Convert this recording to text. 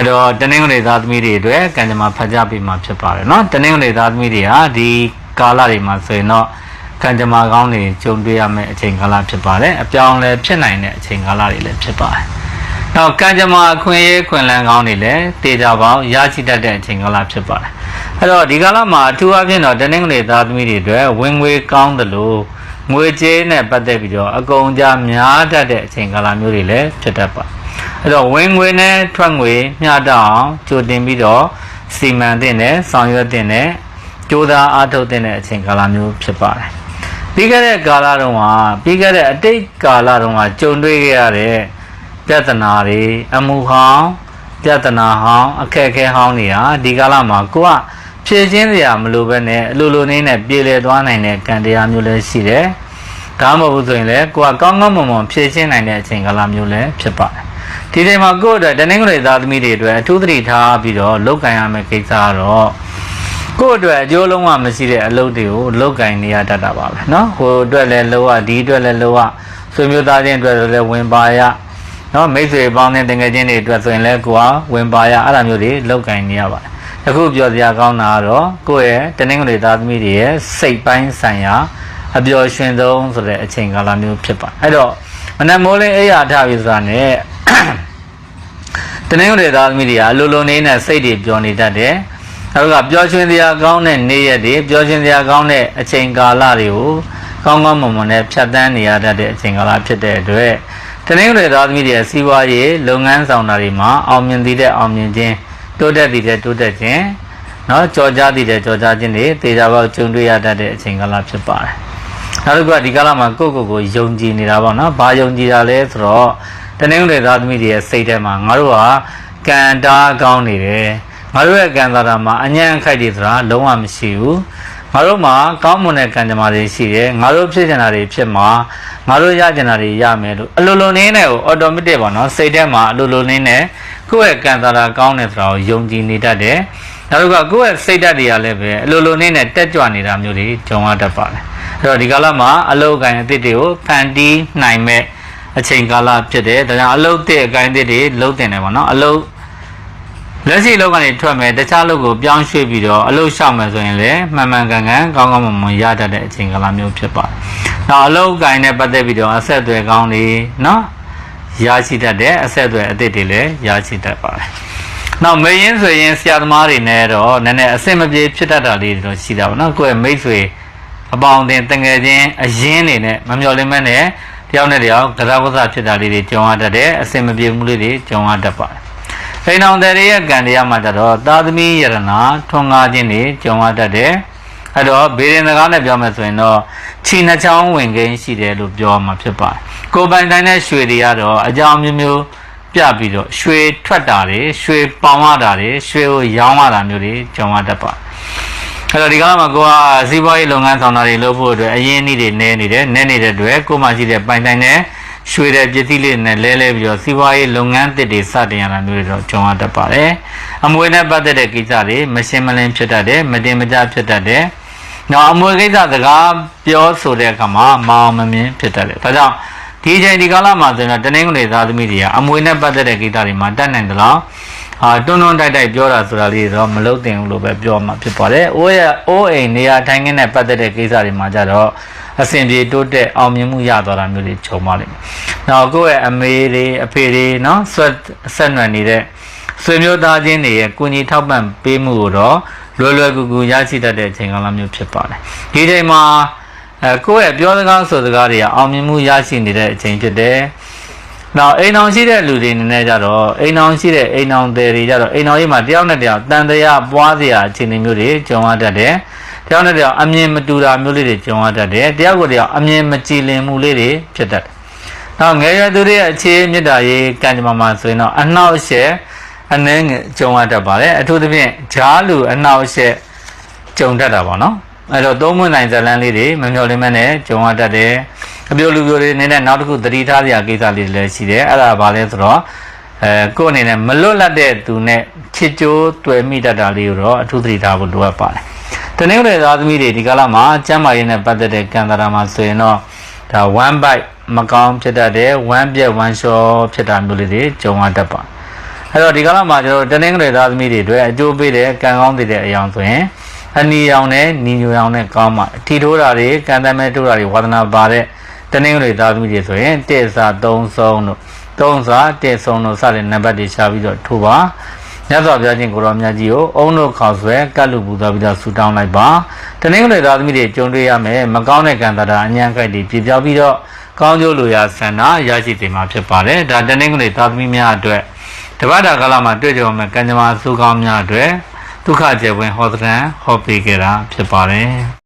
အဲ့တော့တနင်္ဂနွေသားသမီးတွေအတွက်ကံကြမ္မာဖတ်ကြပေးမှာဖြစ်ပါတယ်เนาะတနင်္ဂနွေသားသမီးတွေဟာဒီကာလတွေမှာဆိုရင်တော့ကံကြမ္မာကောင်းတွေကြုံတွေ့ရမယ့်အချိန်ကာလဖြစ်ပါတယ်အပြောင်းအလဲဖြစ်နိုင်တဲ့အချိန်ကာလတွေလည်းဖြစ်ပါတယ်နောက်ကံကြမ္မာအခွင့်အရေးခွင့်လန်းကောင်းတွေလည်းတေချာပေါင်းရရှိတတ်တဲ့အချိန်ကာလဖြစ်ပါတယ်အဲ့တော့ဒီကာလမှာအထူးအဖြင့်တော့တနင်္ဂနွေသားသမီးတွေအတွက်ဝင်ငွေကောင်းသလိုငွေကြေးနဲ့ပတ်သက်ပြီးတော့အကုန်ကြများတတ်တဲ့အချိန်ကာလမျိုးတွေလည်းဖြစ်တတ်ပါတယ် အဲ့တော့ဝင်ငွေနဲ့ထွက်ငွေမျှတအောင်ကြိုတင်ပြီးတော့စီမံတဲ့နဲ့ဆောင်ရွက်တဲ့နဲ့ကြိုးစားအားထုတ်တဲ့အချိန်ကာလမျိုးဖြစ်ပါတယ်။ပြီးခဲ့တဲ့ကာလတုန်းကပြီးခဲ့တဲ့အတိတ်ကာလတုန်းကကြုံတွေ့ခဲ့ရတဲ့ပြဿနာတွေအမှုဟောင်းပြဿနာဟောင်းအခက်အခဲဟောင်းတွေဟာဒီကာလမှာကိုကဖြည့်ချင်းစရာမလိုဘဲနဲ့အလိုလိုနေနဲ့ပြေလည်သွားနိုင်တဲ့ကံတရားမျိုးလည်းရှိတယ်။ဒါမှမဟုတ်ဆိုရင်လည်းကိုကကောင်းကောင်းမွန်မွန်ဖြည့်ချင်းနိုင်တဲ့အချိန်ကာလမျိုးလည်းဖြစ်ပါတယ်။ ဒီချိန်မှာကိုယ့်အတွက်တနင်္ဂနွေသားသမီးတွေအတွက်အထူးသတိထားပြီးတော့လုတ်ကင်ရမယ့်ကိစ္စကတော့ကိုယ့်အတွက်အကျိုးလုံးဝမရှိတဲ့အလုပ်တွေကိုလုတ်ကင်နေရတတ်တာပါပဲเนาะဟိုအတွက်လည်းလောရဒီအတွက်လည်းလောရဆွေမျိုးသားချင်းအတွက်လည်းဝင်ပါရเนาะမိတ်ဆွေပေါင်းတဲ့တကယ်ချင်းတွေအတွက်ဆိုရင်လည်းကိုယ်ကဝင်ပါရအဲ့လိုမျိုးတွေလုတ်ကင်နေရပါတယ်အခုပြောစရာကောင်းတာကတော့ကိုယ့်ရဲ့တနင်္ဂနွေသားသမီးတွေရဲ့စိတ်ပိုင်းဆိုင်ရာအပျော်ရွှင်ဆုံးဆိုတဲ့အချိန်ကာလမျိုးဖြစ်ပါတယ်အဲ့တော့မနက်မိုးလင်းအိယာထပြီဆိုတာ ਨੇ တနင်္ဂနွေသားသမီးတွေကအလိုလိုနေနဲ့စိတ်တွေပျော်နေတတ်တယ်။နောက်ကပျော်ရွှင်စရာကောင်းတဲ့နေ့ရက်တွေပျော်ရွှင်စရာကောင်းတဲ့အချိန်ကာလတွေကိုကောင်းကောင်းမွန်မွန်နဲ့ဖြတ်သန်းနေရတတ်တဲ့အချိန်ကာလဖြစ်တဲ့အတွက်တနင်္ဂနွေသားသမီးတွေရဲ့စီးပွားရေးလုပ်ငန်းဆောင်တာတွေမှာအောင်မြင်သည်တဲ့အောင်မြင်ခြင်းတိုးတက်သည်တဲ့တိုးတက်ခြင်းနော်ကြော်ကြားသည်တဲ့ကြော်ကြားခြင်းတွေတေချာပေါက်ကျုံတွေ့ရတတ်တဲ့အချိန်ကာလဖြစ်ပါတယ်။နောက်တစ်ခုကဒီကာလမှာကိုယ့်ကိုယ်ကိုယုံကြည်နေတာပေါ့နော်။ဘာယုံကြည်တာလဲဆိုတော့ တနင်္ဂနွေသားသမီးတွေရဲ့စိတ်ထဲမှာငါတို့ဟာကံတားကောင်းနေတယ်ငါတို့ရဲ့ကံတာတာမှာအညံ့ခိုက်တွေဆိုတာလုံးဝမရှိဘူးငါတို့မှာကောင်းမွန်တဲ့ကံကြမ္မာတွေရှိတယ်ငါတို့ဖြစ်ချင်တာတွေဖြစ်မှာငါတို့ရချင်တာတွေရမယ်လို့အလိုလိုနေနဲ့ကို automatic ပေါ့နော်စိတ်ထဲမှာအလိုလိုနေနဲ့ကိုယ့်ရဲ့ကံတာတာကောင်းတယ်ဆိုတာကိုယုံကြည်နေတတ်တယ်နောက်တစ်ခါကိုယ့်ရဲ့စိတ်ဓာတ်တွေကလည်းပဲအလိုလိုနေနဲ့တက်ကြွနေတာမျိုးတွေကြုံရတတ်ပါတယ်အဲ့တော့ဒီကာလမှာအလုတ်ကံအသစ်တွေကိုဖန်တီးနိုင်မဲ့ အချိန်ကာလဖြစ်တယ်ဒါကြောင့်အလုတ်တဲ့အကိုင်းတစ်တွေလုတ်တင်တယ်ပေါ့နော်အလုတ်လက်ရှိလောက်ကနေထွက်မယ်တခြားလုတ်ကိုပြောင်းရွှေ့ပြီးတော့အလုတ်ရှောက်မယ်ဆိုရင်လည်းမှန်မှန်ကန်ကန်ကောင်းကောင်းမွန်မွန်ရတတ်တဲ့အချိန်ကာလမျိုးဖြစ်ပါတယ်။နောက်အလုတ်ကိုင်းနဲ့ပတ်သက်ပြီးတော့အဆက်အသွယ်ကောင်းတွေနော်ရရှိတတ်တဲ့အဆက်အသွယ်အသစ်တွေလည်းရရှိတတ်ပါတယ်။နောက်မေရင်ဆိုရင်ဆရာသမားတွေနဲ့တော့နည်းနည်းအဆင်မပြေဖြစ်တတ်တာလေးတွေတော့ရှိတာပေါ့နော်ကိုယ့်ရဲ့မိတ်ဆွေအပေါင်းအသင်းတငယ်ချင်းအရင်နေနဲ့မမျော်လင့်မဲ့နဲ့ တယောက်နဲ့တယောက်ကစားဝတ်ဖြစ်တာလေးတွေကြုံရတတ်တယ်အစင်မပြေမှုလေးတွေကြုံရတတ်ပါတယ်။အိမ်အောင်တဲ့ရဲ့ကံတရားမှာကြတော့သာသမီယရနာထွန်ကားခြင်းတွေကြုံရတတ်တယ်။အဲ့တော့ဘေးရင်စကားနဲ့ပြောမယ်ဆိုရင်တော့ခြိနှချောင်းဝင်ခင်းရှိတယ်လို့ပြောမှာဖြစ်ပါတယ်။ကိုယ်ပိုင်တိုင်းတဲ့ရွှေတွေကတော့အကြောင်းမျိုးမျိုးပြပြီးတော့ရွှေထွက်တာတွေရွှေပေါင်ရတာတွေရွှေကိုရောင်းရတာမျိုးတွေကြုံရတတ်ပါတယ်။ အဲ့တော့ဒီကနေ့မှာကိုကစီးပွားရေးလုပ်ငန်းဆောင်တာတွေလုပ်ဖို့အတွက်အရင်းအနှီးတွေနည်းနေတယ်နည်းနေတဲ့အတွက်ကိုမှရှိတဲ့ပိုင်တိုင်းနဲ့ရွှေတဲ့ပစ္စည်းလေးနဲ့လဲလဲပြီးတော့စီးပွားရေးလုပ်ငန်းတစ်တွေစတင်ရတာမျိုးတွေတော့ကြုံရတတ်ပါတယ်အမွေနဲ့ပတ်သက်တဲ့ကိစ္စတွေမရှင်းမလင်းဖြစ်တတ်တယ်မတင်မကျဖြစ်တတ်တယ်နောက်အမွေကိစ္စစကားပြောဆိုတဲ့အခါမှာမအောင်မမြင်ဖြစ်တတ်တယ်ဒါကြောင့်ဒီအချိန်ဒီကာလမှာဆိုရင်တော့တနင်္ဂနွေသားသမီးတွေကအမွေနဲ့ပတ်သက်တဲ့ကိစ္စတွေမှာတတ်နိုင်သလား ဟာတွန်းတွန်းတိုက်တိုက်ပြောတာဆိုတာလေးတော့မလုပ်သင့်ဘူးလို့ပဲပြောမှာဖြစ်ပါတယ်။အိုးရအိုးအိမ်နေရာထိုင်ခင်းနဲ့ပတ်သက်တဲ့ကိစ္စတွေမှာကြတော့အဆင်ပြေတိုးတက်အောင်မြင်မှုရသွားတာမျိုးတွေခြုံပါလိမ့်မယ်။နောက်ကိုယ့်ရဲ့အမေတွေအဖေတွေနော်ဆွတ်ဆက်နွယ်နေတဲ့ဆွေမျိုးသားချင်းတွေရဲ့ကုညီထောက်ပံ့ပေးမှုကိုတော့လွယ်လွယ်ကူကူရရှိတတ်တဲ့အချိန်ကာလမျိုးဖြစ်ပါတယ်။ဒီချိန်မှာအဲကိုယ့်ရဲ့ပြောစကားဆိုစကားတွေကအောင်မြင်မှုရရှိနေတဲ့အချိန်ဖြစ်တယ်။ နောက်အိမ်အောင်ရှိတဲ့လူတွေအနေနဲ့ကြတော့အိမ်အောင်ရှိတဲ့အိမ်အောင်တွေတွေကြတော့အိမ်အောင်ကြီးမှာတယောက်နဲ့တယောက်တန်တရားပွားစရာအခြေအနေမျိုးတွေကြုံရတတ်တယ်။တယောက်နဲ့တယောက်အမြင်မတူတာမျိုးလေးတွေကြုံရတတ်တယ်။တယောက်ကိုတယောက်အမြင်မကြည်လင်မှုလေးတွေဖြစ်တတ်တယ်။နောက်ငယ်ရွယ်သူတွေရဲ့အခြေမေတ္တာရေးကံကြမ္မာမှာဆိုရင်တော့အနှောက်အယှက်အနှဲငယ်ကြုံရတတ်ပါတယ်။အထူးသဖြင့်ဂျားလူအနှောက်အယှက်ကြုံတတ်တာပေါ့နော်။ အဲ့တော့သုံးမွေးနိုင်ဇလန်းလေးတွေမမျှော်လင့်မဲနဲ့ကြုံရတတ်တယ်။အပြိုလူပြိုတွေအနေနဲ့နောက်တစ်ခုသတိထားစရာကိစ္စလေးတွေလည်းရှိတယ်အဲ့ဒါဘာလဲဆိုတော့အဲကိုယ့်အနေနဲ့မလွတ်လပ်တဲ့သူနဲ့ချစ်ကြိုးတွေ့မိတတ်တာလေးကိုတော့အထူးသတိထားဖို့လိုအပ်ပါတယ်။တနင်္ဂနွေသားသမီးတွေဒီကာလမှာကျမ်းမာရေးနဲ့ပတ်သက်တဲ့ကံတာရာမှာဆိုရင်တော့ဒါ one bite မကောင်းဖြစ်တတ်တယ် one ပြက် one shot ဖြစ်တာမျိုးလေးတွေကြုံရတတ်ပါအဲ့တော့ဒီကာလမှာကျွန်တော်တို့တနင်္ဂနွေသားသမီးတွေအတွက်အကျိုးပေးတဲ့ကံကောင်းတဲ့အရာဆိုရင် အနီရောင်နဲ့နီညိုရောင်နဲ့ကောင်းမှထီထိုးတာတွေကံတမဲထိုးတာတွေဝါသနာပါတဲ့တနင်္ဂနွေသားသမီးတွေဆိုရင်တစ်စာ3ဆုံးတို့သုံးစာတစ်ဆုံးတို့စတဲ့နံပါတ်တွေရှာပြီးတော့ထိုးပါမြတ်စွာဘုရားရှင်ကိုရောမြတ်ကြီးကိုအုံတို့ခေါက်ဆွဲကတ်လူပူဇော်ပြီးတော့ဆူတောင်းလိုက်ပါတနင်္ဂနွေသားသမီးတွေကြုံတွေ့ရမယ်မကောင်းတဲ့ကံတရာအញ្ញံကြိုက်တွေပြပြောက်ပြီးတော့ကောင်းကျိုးလိုရာဆန္ဒရရှိတယ်မှာဖြစ်ပါတယ်ဒါတနင်္ဂနွေသားသမီးများအတွက်တပတ်တာကာလမှာတွေ့ကြုံမဲ့ကံကြမ္မာစုကောင်းများအတွက် ဒုက္ခကျေပွင့်ဟောသတန်ဟောပေးကြတာဖြစ်ပါတယ်